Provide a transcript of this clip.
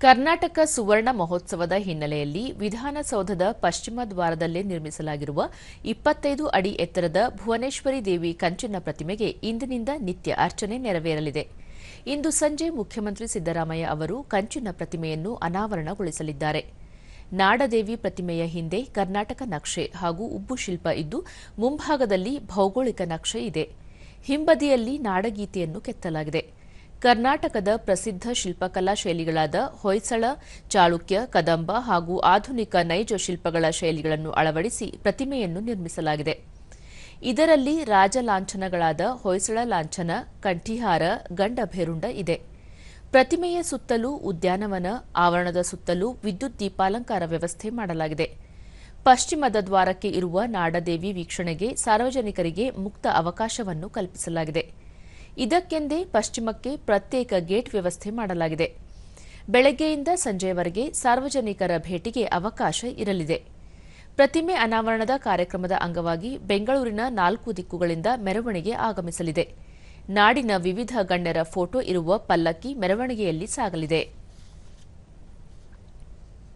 ಕರ್ನಾಟಕ ಸುವರ್ಣ ಮಹೋತ್ಸವದ ಹಿನ್ನೆಲೆಯಲ್ಲಿ ವಿಧಾನಸೌಧದ ಪಶ್ಚಿಮ ದ್ವಾರದಲ್ಲೇ ನಿರ್ಮಿಸಲಾಗಿರುವ ಇಪ್ಪತ್ತೈದು ಅಡಿ ಎತ್ತರದ ಭುವನೇಶ್ವರಿ ದೇವಿ ಕಂಚಿನ ಪ್ರತಿಮೆಗೆ ಇಂದಿನಿಂದ ನಿತ್ಯ ಅರ್ಚನೆ ನೆರವೇರಲಿದೆ. ಇಂದು ಸಂಜೆ ಮುಖ್ಯಮಂತ್ರಿ ಸಿದ್ದರಾಮಯ್ಯ ಅವರು ಕಂಚಿನ ಪ್ರತಿಮೆಯನ್ನು ಅನಾವರಣಗೊಳಿಸಲಿದ್ದಾರೆ. ನಾಡದೇವಿ ಪ್ರತಿಮೆಯ ಹಿಂದೆ ಕರ್ನಾಟಕ ನಕ್ಷೆ ಹಾಗೂ ಉಬ್ಬು ಶಿಲ್ಪ ಇದ್ದು, ಮುಂಭಾಗದಲ್ಲಿ ಭೌಗೋಳಿಕ ನಕ್ಷೆ ಇದೆ. ಹಿಂಬದಿಯಲ್ಲಿ ನಾಡಗೀತೆಯನ್ನು ಕೆತ್ತಲಾಗಿದೆ. ಕರ್ನಾಟಕದ ಪ್ರಸಿದ್ಧ ಶಿಲ್ಪಕಲಾ ಶೈಲಿಗಳಾದ ಹೊಯ್ಸಳ, ಚಾಳುಕ್ಯ, ಕದಂಬ ಹಾಗೂ ಆಧುನಿಕ ನೈಜ ಶಿಲ್ಪಗಳ ಶೈಲಿಗಳನ್ನು ಅಳವಡಿಸಿ ಪ್ರತಿಮೆಯನ್ನು ನಿರ್ಮಿಸಲಾಗಿದೆ. ಇದರಲ್ಲಿ ರಾಜ ಲಾಂಛನಗಳಾದ ಹೊಯ್ಸಳ ಲಾಂಛನ, ಕಂಠಿಹಾರ ಗಂಡಭೇರುಂಡ ಇದೆ. ಪ್ರತಿಮೆಯ ಸುತ್ತಲೂ ಉದ್ಯಾನವನ, ಆವರಣದ ಸುತ್ತಲೂ ವಿದ್ಯುತ್ ದೀಪಾಲಂಕಾರ ವ್ಯವಸ್ಥೆ ಮಾಡಲಾಗಿದೆ. ಪಶ್ಚಿಮದ ದ್ವಾರಕ್ಕೆ ಇರುವ ನಾಡದೇವಿ ವೀಕ್ಷಣೆಗೆ ಸಾರ್ವಜನಿಕರಿಗೆ ಮುಕ್ತ ಅವಕಾಶವನ್ನು ಕಲ್ಪಿಸಲಾಗಿದೆ. ಇದಕ್ಕೆಂದೇ ಪಶ್ಚಿಮಕ್ಕೆ ಪ್ರತ್ಯೇಕ ಗೇಟ್ ವ್ಯವಸ್ಥೆ ಮಾಡಲಾಗಿದೆ. ಬೆಳಗ್ಗೆಯಿಂದ ಸಂಜೆಯವರೆಗೆ ಸಾರ್ವಜನಿಕರ ಭೇಟಿಗೆ ಅವಕಾಶ ಇರಲಿದೆ. ಪ್ರತಿಮೆ ಅನಾವರಣದ ಕಾರ್ಯಕ್ರಮದ ಅಂಗವಾಗಿ ಬೆಂಗಳೂರಿನ ನಾಲ್ಕು ದಿಕ್ಕುಗಳಿಂದ ಮೆರವಣಿಗೆ ಆಗಮಿಸಲಿದೆ. ನಾಡಿನ ವಿವಿಧ ಗಣ್ಯರ ಫೋಟೋ ಇರುವ ಪಲ್ಲಕ್ಕಿ ಮೆರವಣಿಗೆಯಲ್ಲಿ ಸಾಗಲಿದೆ.